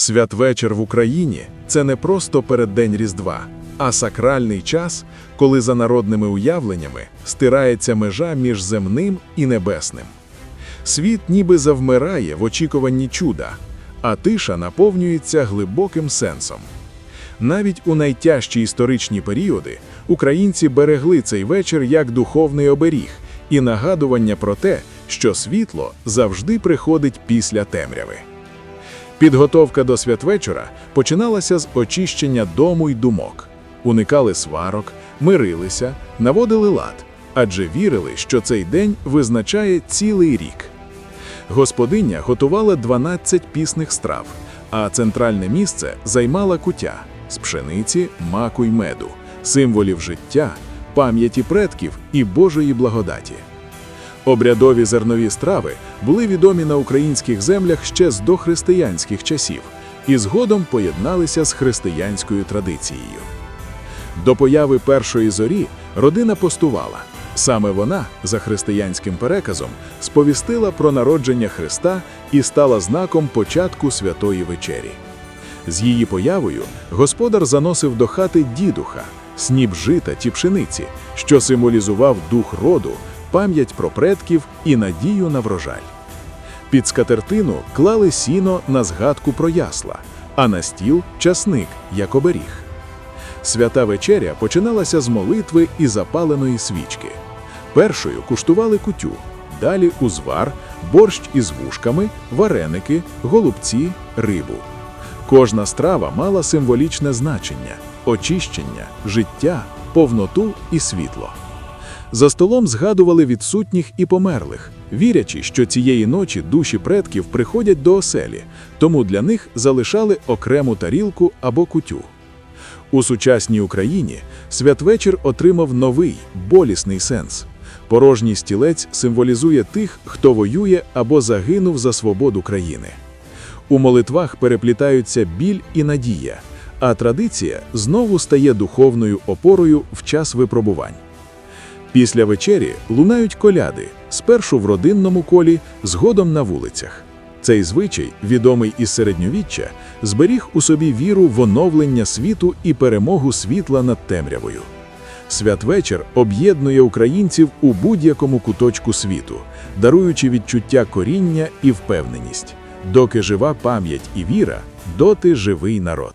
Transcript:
Святвечір в Україні це не просто переддень Різдва, а сакральний час, коли за народними уявленнями стирається межа між земним і небесним. Світ ніби завмирає в очікуванні чуда, а тиша наповнюється глибоким сенсом. Навіть у найтяжчі історичні періоди українці берегли цей вечір як духовний оберіг і нагадування про те, що світло завжди приходить після темряви. Підготовка до святвечора починалася з очищення дому й думок. Уникали сварок, мирилися, наводили лад, адже вірили, що цей день визначає цілий рік. Господиня готувала 12 пісних страв, а центральне місце займала кутя з пшениці, маку й меду, символів життя, пам'яті предків і Божої благодаті. Обрядові зернові страви були відомі на українських землях ще з дохристиянських часів і згодом поєдналися з християнською традицією. До появи першої зорі родина постувала. Саме вона, за християнським переказом, сповістила про народження Христа і стала знаком початку святої вечері. З її появою господар заносив до хати дідуха, сніп жита ті пшениці, що символізував дух роду, пам'ять про предків і надію на врожай. Під скатертину клали сіно на згадку про ясла, а на стіл часник, як оберіг. Свята вечеря починалася з молитви і запаленої свічки. Першою куштували кутю, далі узвар, борщ із вушками, вареники, голубці, рибу. Кожна страва мала символічне значення очищення, життя, повноту і світло. За столом згадували відсутніх і померлих, вірячи, що цієї ночі душі предків приходять до оселі, тому для них залишали окрему тарілку або кутю. У сучасній Україні святвечір отримав новий, болісний сенс. Порожній стілець символізує тих, хто воює або загинув за свободу країни. У молитвах переплітаються біль і надія, а традиція знову стає духовною опорою в час випробувань. Після вечері лунають коляди, спершу в родинному колі, згодом на вулицях. Цей звичай, відомий із середньовіччя, зберіг у собі віру в оновлення світу і перемогу світла над темрявою. Святвечір об'єднує українців у будь-якому куточку світу, даруючи відчуття коріння і впевненість. Доки жива пам'ять і віра, доти живий народ.